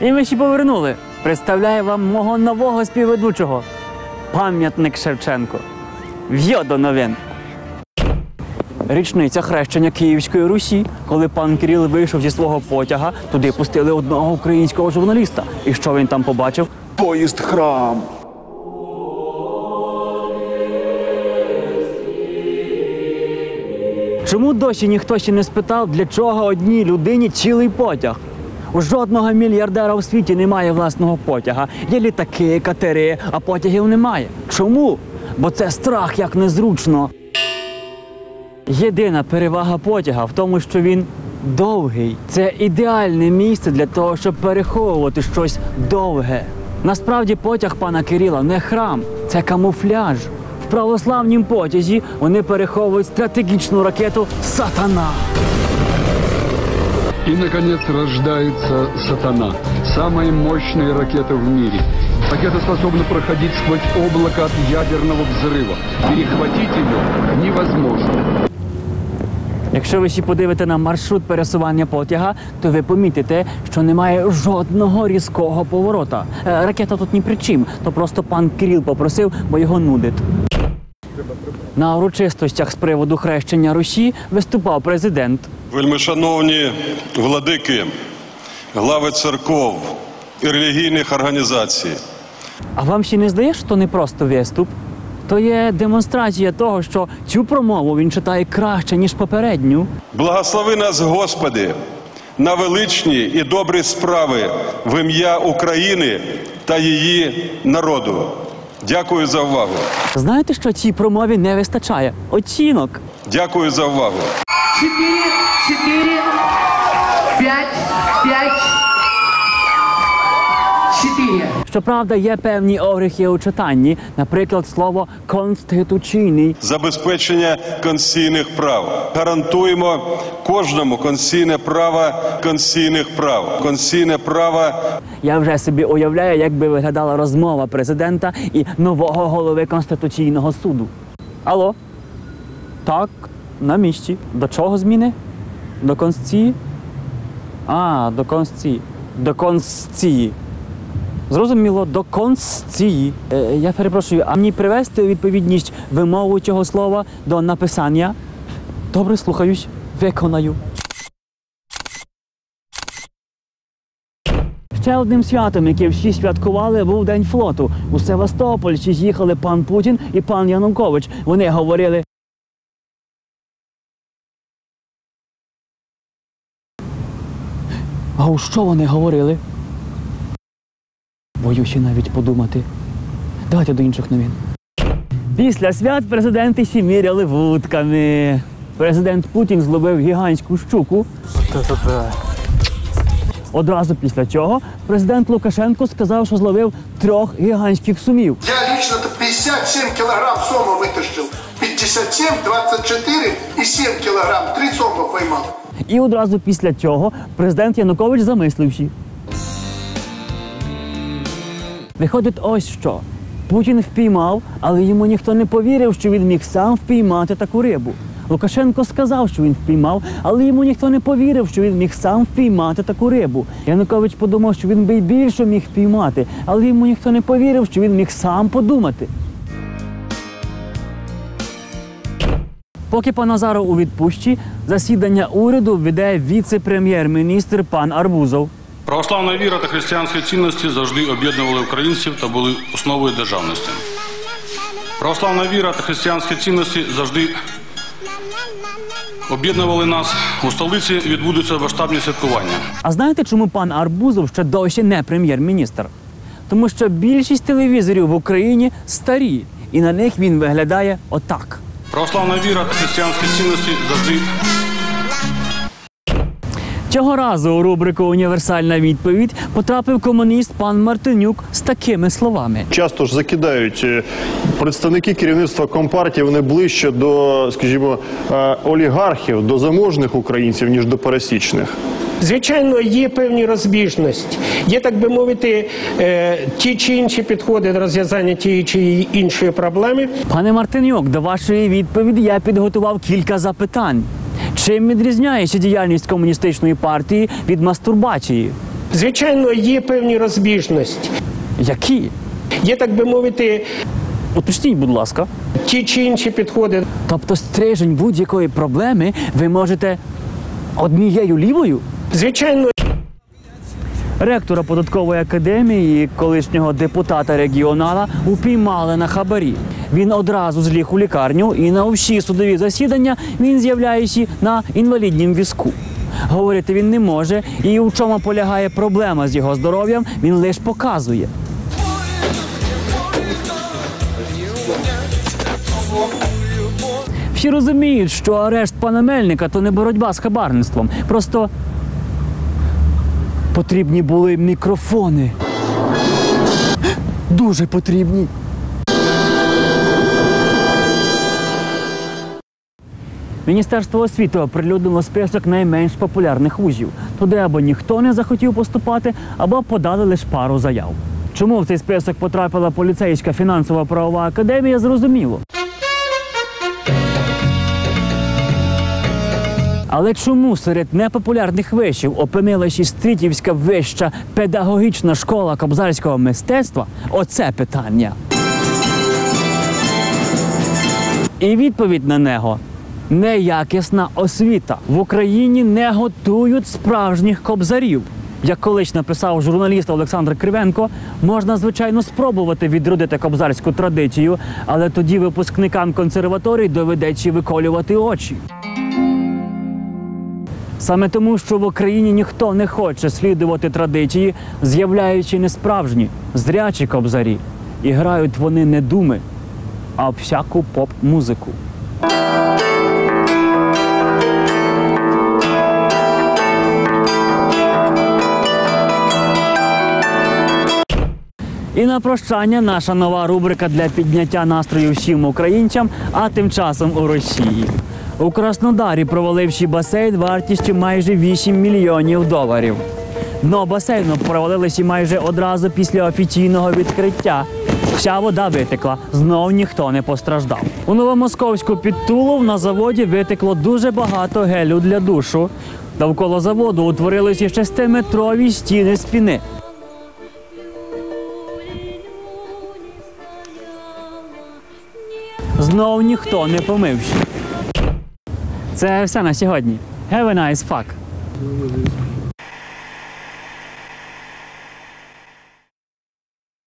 І ми ще повернули. Представляю вам мого нового співведучого. Пам'ятник Шевченко. В'йо до новин. Річниця хрещення Київської Русі, коли пан Кирил вийшов зі свого потяга, туди пустили одного українського журналіста. І що він там побачив? Поїзд храм. Чому досі ніхто ще не спитав, для чого одній людині цілий потяг? Жодного мільярдера у світі немає власного потяга. Є літаки, катери, а потягів немає. Чому? Бо це страх як незручно. Єдина перевага потяга в тому, що він довгий. Це ідеальне місце для того, щоб переховувати щось довге. Насправді потяг пана Кирила не храм, це камуфляж. В православнім потязі вони переховують стратегічну ракету Сатана. И, наконец, рождается «Сатана» – самая мощная ракета в мире. Ракета способна проходить сквозь облако от ядерного взрыва. Перехватить ее невозможно. Якщо ви ще подивите на маршрут пересування потяга, то ви помітите, що немає жодного різкого поворота. Е, Ракета тут ні при чим, то просто пан Кирил попросив, бо його нудить. На урочистостях з приводу хрещення Русі виступав президент. Вельмишановні владики, глави церков і релігійних організацій. А вам ще не здається, що не просто виступ? То є демонстрація того, що цю промову він читає краще, ніж попередню. Благослови нас, Господи, на величні і добрі справи в ім'я України та її народу. Дякую за увагу. Знаєте, що цій промові не вистачає? Оцінок. Дякую за увагу. Чотири, пять, пять, Щоправда, є певні огрехи у читанні, наприклад, слово конституційний. Забезпечення конституційних прав. Гарантуємо кожному конституційне право конституційних прав. Конституційне право Я вже собі уявляю, як би виглядала розмова президента і нового голови Конституційного суду. Алло? Так, на місці. До чого зміни? До Конституції? А, до Конституції. До Конституції. Зрозуміло, до Конституції. Е, я перепрошую, а мені привести відповідність вимову цього слова до написання? Добре, слухаюсь, виконаю. Ще одним святом, яке всі святкували, був День флоту. У Севастополь з'їхали пан Путін і пан Янукович. Вони говорили. А у що вони говорили? Боюся навіть подумати. Давайте до інших новин. Після свят президенти ще міряли вудками. Президент Путін зловив гігантську щуку. Одразу після чого президент Лукашенко сказав, що зловив трьох гігантських сумів. Я лично-то 57 килограмм сома вытащил. 57, 24 и 7 килограмм. Три сома поймал. І одразу після цього президент Янукович замислився. Виходить, ось що. Путін впіймав, але йому ніхто не повірив, що він міг сам впіймати таку рибу. Лукашенко сказав, що він впіймав, але йому ніхто не повірив, що він міг сам впіймати таку рибу. Янукович подумав, що він би й більше міг впіймати, але йому ніхто не повірив, що він міг сам подумати. Поки пан Азаров у відпустці, засідання уряду веде віце-прем'єр-міністр пан Арбузов. Православна віра та християнські цінності завжди об'єднували українців та були основою державності. Православна віра та християнські цінності завжди об'єднували нас. У столиці відбудуться масштабні святкування. А знаєте, чому пан Арбузов ще досі не прем'єр-міністр? Тому що більшість телевізорів в Україні старі, і на них він виглядає отак. Православна віра та християнські цінності завжди Цього разу у рубрику Універсальна відповідь потрапив комуніст пан Мартинюк з такими словами. Часто ж закидають е, представники керівництва компартії. Вони ближче до, скажімо, е, олігархів, до заможних українців ніж до пересічних. Звичайно, є певні розбіжності. Є, так би мовити, е, ті чи інші підходи до розв'язання тієї чи іншої проблеми. Пане Мартинюк, до вашої відповіді я підготував кілька запитань. Чим відрізняється діяльність комуністичної партії від мастурбації? Звичайно, є певні розбіжності. Які? Є, так би мовити, Уточніть, будь ласка. ті чи інші підходи. Тобто стрижень будь-якої проблеми ви можете однією лівою? Звичайно, Ректора податкової академії і колишнього депутата регіонала упіймали на хабарі. Він одразу зліг у лікарню і на всі судові засідання він з'являється на інваліднім візку. Говорити він не може, і у чому полягає проблема з його здоров'ям, він лише показує. Всі розуміють, що арешт пана Мельника то не боротьба з хабарництвом. Просто Потрібні були мікрофони. Дуже потрібні. Міністерство освіти оприлюднило список найменш популярних вузів. Туди або ніхто не захотів поступати, або подали лише пару заяв. Чому в цей список потрапила поліцейська фінансова правова академія, зрозуміло. Але чому серед непопулярних вишів опинилася Стрітівська вища педагогічна школа кобзарського мистецтва? Оце питання. І відповідь на нього неякісна освіта. В Україні не готують справжніх кобзарів. Як колись написав журналіст Олександр Кривенко, можна звичайно спробувати відродити кобзарську традицію, але тоді випускникам консерваторій доведеться виколювати очі. Саме тому, що в Україні ніхто не хоче слідувати традиції, з'являючи несправжні, зрячі кобзарі. І грають вони не думи, а всяку поп-музику. І на прощання наша нова рубрика для підняття настрою всім українцям, а тим часом у Росії. У Краснодарі проваливши басейн вартістю майже 8 мільйонів доларів. Дно басейну провалилося майже одразу після офіційного відкриття. Вся вода витекла, знов ніхто не постраждав. У Новомосковську під Тулов на заводі витекло дуже багато гелю для душу. Довкола заводу утворилися шестиметрові стіни спіни. Знов ніхто не помився. Це все на сьогодні. Have a nice fuck.